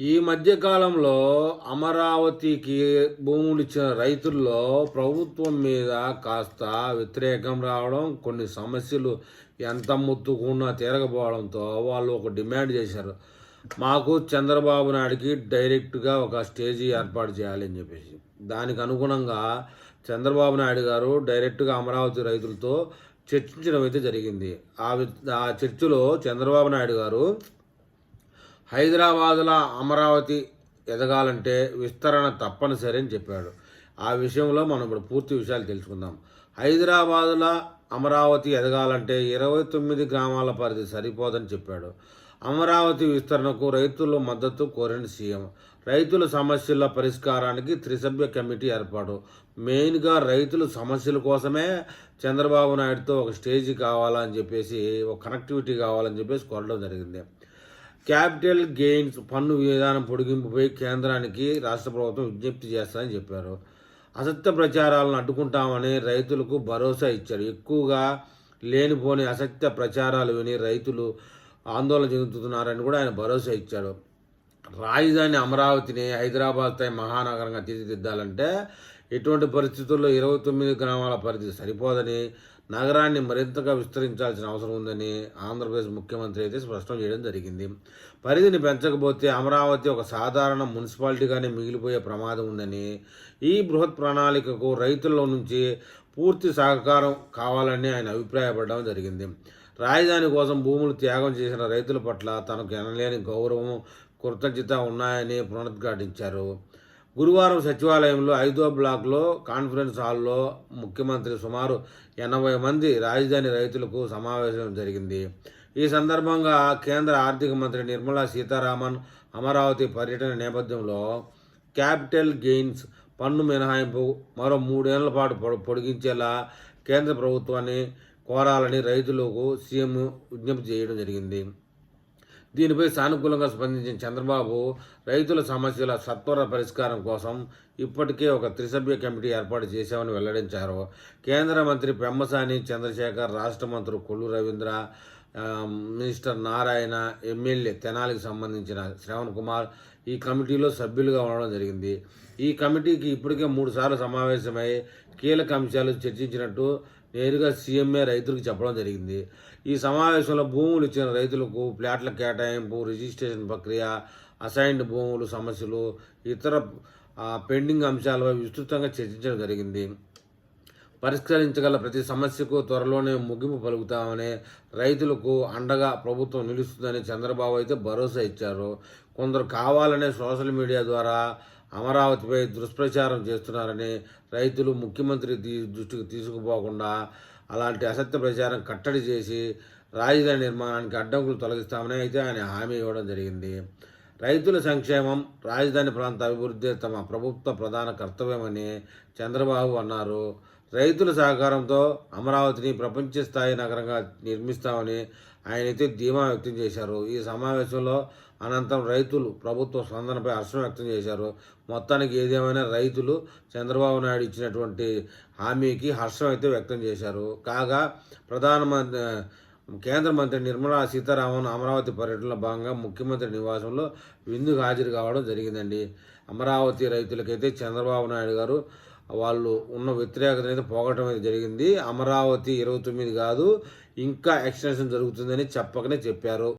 ఈ మధ్యకాలంలో అమరావతికి భూములు ఇచ్చిన రైతుల్లో ప్రభుత్వం మీద కాస్త వ్యతిరేకం రావడం కొన్ని సమస్యలు ఎంత ముత్తుకున్నా తీరకపోవడంతో వాళ్ళు ఒక డిమాండ్ చేశారు. మాకు చంద్రబాబు నాయుడికి డైరెక్ట్గా ఒక స్టేజీ ఏర్పాటు చేయాలని చెప్పేసి. దానికి అనుగుణంగా చంద్రబాబు నాయుడు గారు డైరెక్ట్గా అమరావతి రైతులతో చర్చించడం అయితే జరిగింది. ఆ వి- ఆ చర్చలో చంద్రబాబు నాయుడు గారు హైదరాబాదులో అమరావతి ఎదగాలంటే విస్తరణ తప్పనిసరి అని చెప్పాడు. ఆ విషయంలో మనం ఇప్పుడు పూర్తి విషయాలు తెలుసుకుందాం. హైదరాబాదులో అమరావతి ఎదగాలంటే ఇరవై తొమ్మిది గ్రామాల పరిధి సరిపోదని చెప్పాడు. అమరావతి విస్తరణకు రైతుల మద్దతు కోరిన సీఎం. రైతుల సమస్యల పరిష్కారానికి త్రిసభ్య కమిటీ ఏర్పాటు. మెయిన్గా రైతుల సమస్యల కోసమే చంద్రబాబు నాయుడుతో ఒక స్టేజీ కావాలని చెప్పేసి ఒక కనెక్టివిటీ కావాలని చెప్పేసి కోరడం జరిగింది. క్యాపిటల్ గెయిన్స్ పన్ను విధానం పొడిగింపుపై కేంద్రానికి రాష్ట్ర ప్రభుత్వం విజ్ఞప్తి చేస్తారని చెప్పారు. అసత్య ప్రచారాలను అడ్డుకుంటామని రైతులకు భరోసా ఇచ్చారు. ఎక్కువగా లేనిపోని అసత్య ప్రచారాలు విని రైతులు ఆందోళన చెందుతున్నారని కూడా ఆయన భరోసా ఇచ్చాడు రాజధాని అమరావతిని హైదరాబాద్ మహానగరంగా తీర్చిదిద్దాలంటే ఎటువంటి పరిస్థితుల్లో ఇరవై తొమ్మిది గ్రామాల పరిధి సరిపోదని నగరాన్ని మరింతగా విస్తరించాల్సిన అవసరం ఉందని ఆంధ్రప్రదేశ్ ముఖ్యమంత్రి అయితే స్పష్టం చేయడం జరిగింది. పరిధిని పెంచకపోతే అమరావతి ఒక సాధారణ మున్సిపాలిటీగానే మిగిలిపోయే ప్రమాదం ఉందని ఈ బృహత్ ప్రణాళికకు రైతుల్లో నుంచి పూర్తి సహకారం కావాలని ఆయన అభిప్రాయపడడం జరిగింది. రాజధాని కోసం భూములు త్యాగం చేసిన రైతుల పట్ల తనకు ఎనలేని గౌరవం కృతజ్ఞత ఉన్నాయని పునరుద్ఘాటించారు. గురువారం సచివాలయంలో ఐదో బ్లాక్లో కాన్ఫరెన్స్ హాల్లో ముఖ్యమంత్రి సుమారు ఎనభై మంది రాజధాని రైతులకు సమావేశం జరిగింది. ఈ సందర్భంగా కేంద్ర ఆర్థిక మంత్రి నిర్మలా సీతారామన్ అమరావతి పర్యటన నేపథ్యంలో క్యాపిటల్ గెయిన్స్ పన్ను మినహాయింపు మరో మూడేళ్ళ పాటు పొడిగించేలా కేంద్ర ప్రభుత్వాన్ని కోరాలని రైతులకు సీఎం విజ్ఞప్తి చేయడం జరిగింది. దీనిపై సానుకూలంగా స్పందించిన చంద్రబాబు రైతుల సమస్యల సత్వర పరిష్కారం కోసం ఇప్పటికే ఒక త్రిసభ్య కమిటీ ఏర్పాటు చేశామని వెల్లడించారు. కేంద్ర మంత్రి పెమ్మసాని చంద్రశేఖర్ రాష్ట్ర మంత్రులు కొల్లు రవీంద్ర మినిస్టర్ నారాయణ ఎమ్మెల్యే తెనాలికి సంబంధించిన శ్రవణ్ కుమార్ ఈ కమిటీలో సభ్యులుగా ఉండడం జరిగింది. ఈ కమిటీకి ఇప్పటికే మూడు సార్లు సమావేశమై కీలక అంశాలు చర్చించినట్టు నేరుగా సీఎంఏ రైతులకు చెప్పడం జరిగింది. ఈ సమావేశంలో భూములు ఇచ్చిన రైతులకు ప్లాట్ల కేటాయింపు రిజిస్ట్రేషన్ ప్రక్రియ అసైన్డ్ భూములు సమస్యలు ఇతర పెండింగ్ అంశాలపై విస్తృతంగా చర్చించడం జరిగింది. పరిష్కరించగల ప్రతి సమస్యకు త్వరలోనే ముగింపు పలుకుతామని రైతులకు అండగా ప్రభుత్వం నిలుస్తుందని చంద్రబాబు అయితే భరోసా ఇచ్చారు. కొందరు కావాలనే సోషల్ మీడియా ద్వారా అమరావతిపై దుష్ప్రచారం చేస్తున్నారని రైతులు ముఖ్యమంత్రి దృష్టికి తీసుకుపోకుండా అలాంటి అసత్య ప్రచారం కట్టడి చేసి రాజధాని నిర్మాణానికి అడ్డంకులు తొలగిస్తామని అయితే ఆయన హామీ ఇవ్వడం జరిగింది. రైతుల సంక్షేమం రాజధాని ప్రాంత అభివృద్ధి తమ ప్రభుత్వ ప్రధాన కర్తవ్యమని చంద్రబాబు అన్నారు. రైతుల సహకారంతో అమరావతిని ప్రపంచ స్థాయి నగరంగా నిర్మిస్తామని ఆయనైతే ధీమా వ్యక్తం చేశారు. ఈ సమావేశంలో అనంతరం రైతులు ప్రభుత్వ స్పందనపై హర్షం వ్యక్తం చేశారు. మొత్తానికి ఏదేమైనా రైతులు చంద్రబాబు నాయుడు ఇచ్చినటువంటి హామీకి హర్షం అయితే వ్యక్తం చేశారు. కాగా ప్రధానమంత్రి కేంద్ర మంత్రి నిర్మలా సీతారామన్ అమరావతి పర్యటనలో భాగంగా ముఖ్యమంత్రి నివాసంలో విందుకు హాజరు కావడం జరిగిందండి. అమరావతి రైతులకైతే చంద్రబాబు నాయుడు గారు వాళ్ళు ఉన్న వ్యతిరేకత అయితే పోగొట్టడం అయితే జరిగింది. అమరావతి ఇరవై తొమ్మిది కాదు ఇంకా ఎక్స్టెన్షన్ జరుగుతుందని చెప్పకనే చెప్పారు.